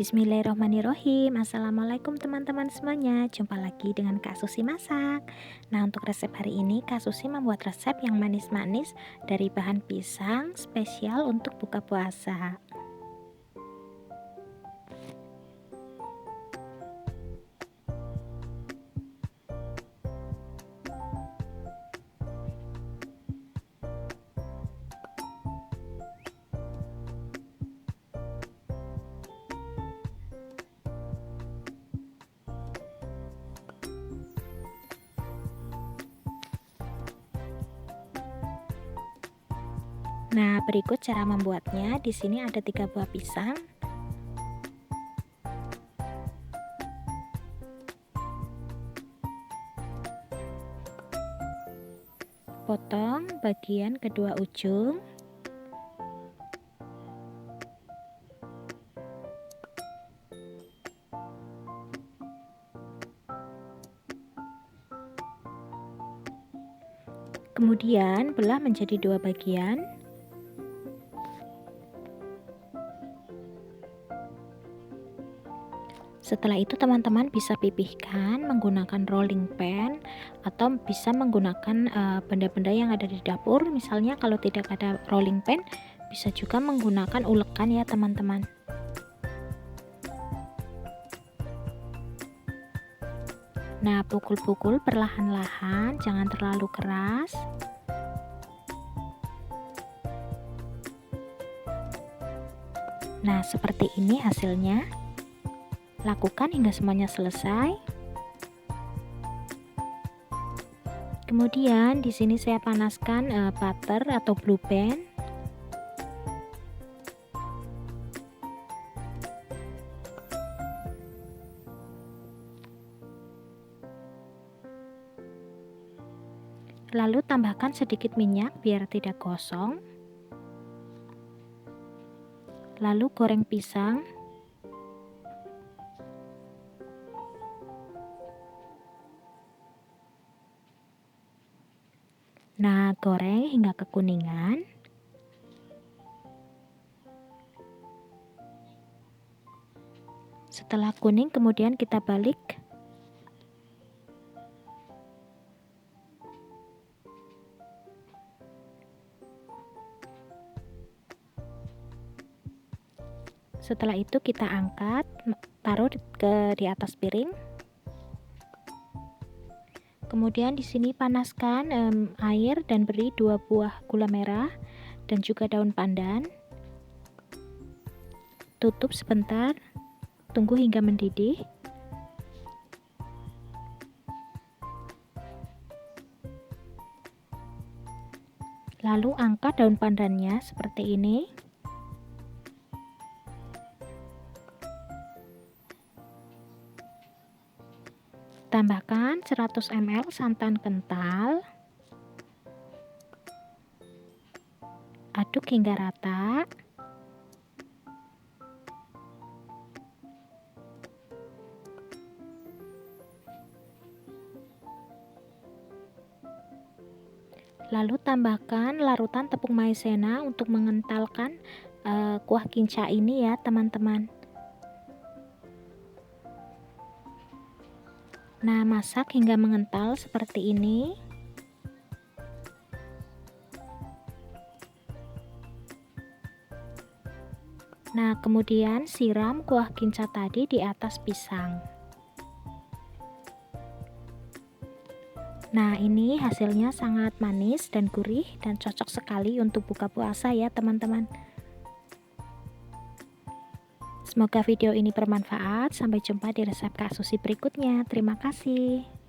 Bismillahirrahmanirrahim. Assalamualaikum teman-teman semuanya. Jumpa lagi dengan Kak Susi Masak. Nah untuk resep hari ini Kak Susi membuat resep yang manis-manis Dari bahan pisang spesial untuk buka puasa Nah, berikut cara membuatnya. Di sini ada tiga buah pisang. Potong bagian kedua ujung. Kemudian belah menjadi dua bagian. Setelah itu teman-teman bisa pipihkan menggunakan rolling pan atau bisa menggunakan eh, benda-benda uh, yang ada di dapur. Misalnya kalau tidak ada rolling pan bisa juga menggunakan ulekan ya teman-teman. Nah, pukul-pukul perlahan-lahan, jangan terlalu keras. Nah, seperti ini hasilnya. Lakukan hingga semuanya selesai. Kemudian di sini saya panaskan uh, butter atau blue band. Lalu tambahkan sedikit minyak biar tidak gosong. Lalu goreng pisang Nah, goreng hingga kekuningan. Setelah kuning, kemudian kita balik. Setelah itu kita angkat, taruh ke di atas piring. Kemudian di sini panaskan um, air dan beri dua buah gula merah dan juga daun pandan. Tutup sebentar, tunggu hingga mendidih. Lalu angkat daun pandannya seperti ini. Tambahkan 100 ml santan kental. Aduk hingga rata. Lalu tambahkan larutan tepung maizena untuk mengentalkan uh, kuah kinca ini ya, teman-teman. Nah, masak hingga mengental seperti ini. Nah, kemudian siram kuah kinca tadi di atas pisang. Nah, ini hasilnya sangat manis dan gurih dan cocok sekali untuk buka puasa ya, teman-teman. Semoga video ini bermanfaat. Sampai jumpa di resep Kak Susi berikutnya. Terima kasih.